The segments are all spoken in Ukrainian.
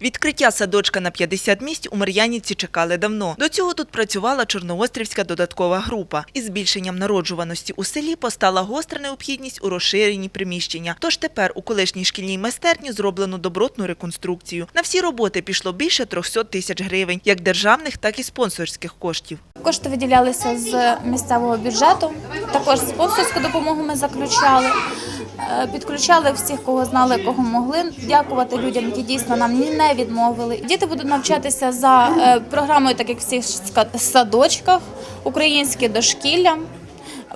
Відкриття садочка на 50 місць у Мар'янівці чекали давно. До цього тут працювала Чорноострівська додаткова група. Із збільшенням народжуваності у селі постала гостра необхідність у розширенні приміщення. Тож тепер у колишній шкільній майстерні зроблено добротну реконструкцію. На всі роботи пішло більше 300 тисяч гривень, як державних, так і спонсорських коштів. Кошти виділялися з місцевого бюджету. Також спонсорську допомогу ми заключали. Е, Підключали всіх, кого знали, кого могли. Дякувати людям, які дійсно нам ні- не відмовили. Діти будуть навчатися за е, програмою, так як в всіх садочках, українське дошкілля.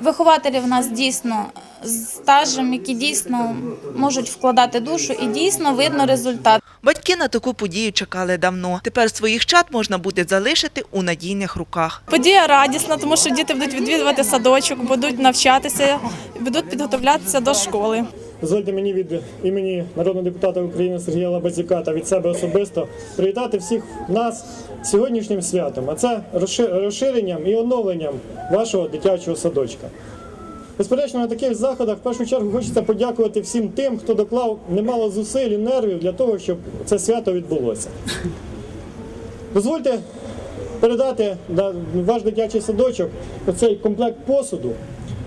Вихователі в нас дійсно з стажем, які дійсно можуть вкладати душу, і дійсно видно результат. Батьки на таку подію чекали давно. Тепер своїх чат можна буде залишити у надійних руках. Подія радісна, тому що діти будуть відвідувати садочок, будуть навчатися, будуть підготовлятися до школи. Дозвольте мені від імені народного депутата України Сергія Лабазюка та від себе особисто привітати всіх нас сьогоднішнім святом, а це розширенням і оновленням вашого дитячого садочка. Безперечно, на таких заходах в першу чергу хочеться подякувати всім тим, хто доклав немало зусиль і нервів для того, щоб це свято відбулося. Дозвольте передати на ваш дитячий садочок оцей комплект посуду,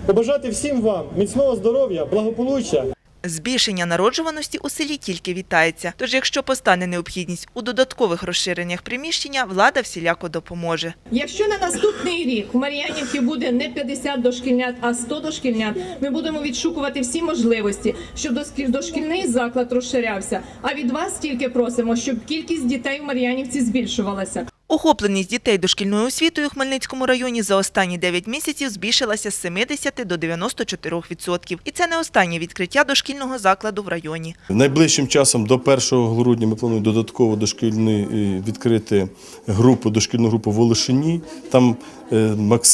побажати всім вам міцного здоров'я, благополуччя Збільшення народжуваності у селі тільки вітається. Тож, якщо постане необхідність у додаткових розширеннях приміщення, влада всіляко допоможе. Якщо на наступний рік у Мар'янівці буде не 50 дошкільнят, а 100 дошкільнят, ми будемо відшукувати всі можливості, щоб дошкі- дошкільний заклад розширявся. А від вас тільки просимо, щоб кількість дітей у Мар'янівці збільшувалася. Охопленість дітей дошкільною освітою у Хмельницькому районі за останні 9 місяців збільшилася з 70 до 94%. І це не останнє відкриття дошкільного закладу в районі. Найближчим часом до 1 грудня ми плануємо додатково дошкільний е, відкрити групу, дошкільну групу в Волошині. Там е,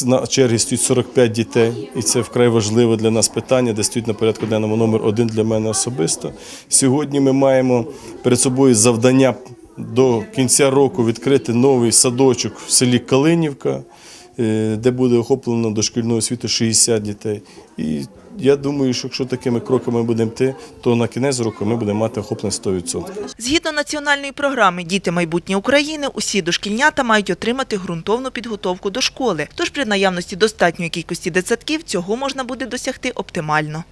на черзі стоїть 45 дітей, і це вкрай важливе для нас питання, де стоїть на порядку денному номер один для мене особисто. Сьогодні ми маємо перед собою завдання до кінця року відкрити новий садочок в селі Калинівка, е, де буде охоплено дошкільною освітою 60 дітей. І я думаю, що якщо такими кроками будемо йти, то на кінець року ми будемо мати охоплення 100%. Згідно національної програми Діти майбутнє України, усі дошкільнята мають отримати ґрунтовну підготовку до школи. Тож при наявності достатньої кількості дитсадків цього можна буде досягти оптимально.